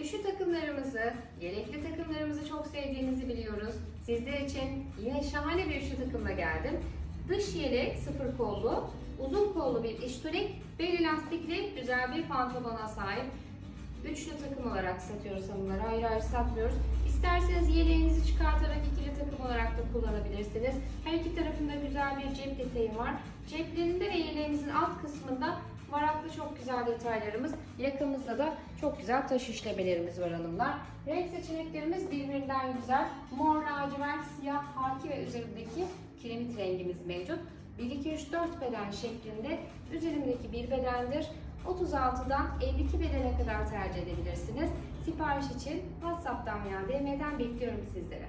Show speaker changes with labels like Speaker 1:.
Speaker 1: Üçlü takımlarımızı, yelekli takımlarımızı çok sevdiğinizi biliyoruz. Sizler için yine şahane bir üçlü takımla geldim. Dış yelek sıfır kollu, uzun kollu bir işturik, bel lastikli güzel bir pantolona sahip. Üçlü takım olarak satıyoruz hanımlar, ayrı ayrı satmıyoruz. İsterseniz yeleğinizi çıkartarak ikili takım olarak da kullanabilirsiniz. Her iki tarafında güzel bir cep detayı var. Ceplerinde ve yeleğimizin alt kısmında varaklı çok güzel detaylarımız. Yakamızda da çok güzel taş işlemelerimiz var hanımlar. Renk seçeneklerimiz birbirinden güzel. Mor, lacivert, siyah, haki ve üzerindeki kiremit rengimiz mevcut. 1, 2, 3, 4 beden şeklinde üzerimdeki bir bedendir. 36'dan 52 bedene kadar tercih edebilirsiniz. Sipariş için WhatsApp'tan veya DM'den bekliyorum sizleri.